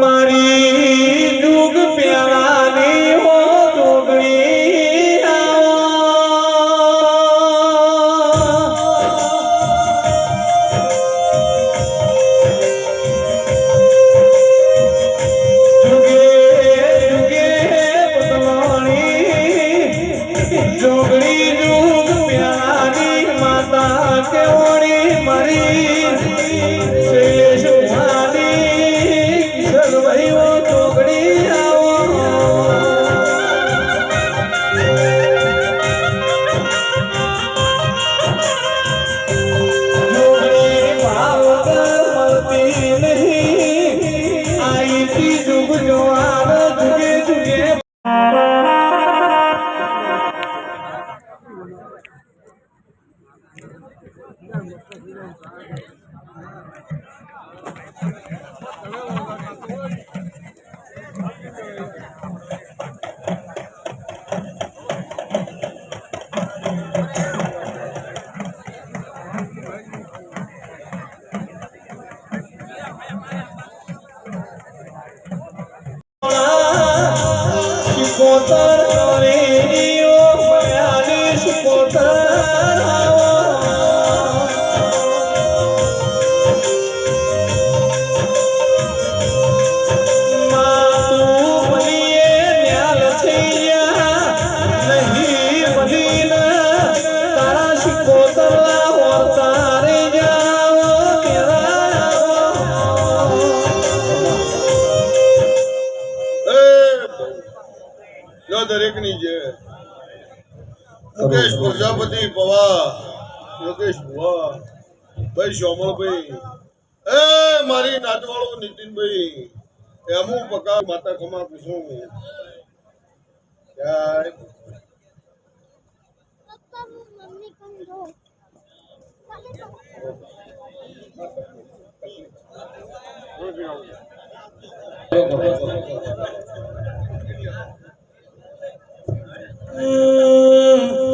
મારી જુગ પ્યારાની માતા કેવણી મારી. આઈતી જુગ જવાન જુગે દરેકની છે મુકેશ પ્રજાપતિ પવા યોગેશ ભુવા ભાઈ શ્યામળભાઈ એ મારી નાતવાળો નીતિનભાઈ એમું પકા માતા ખમા કુસુમ Thank દો Oh.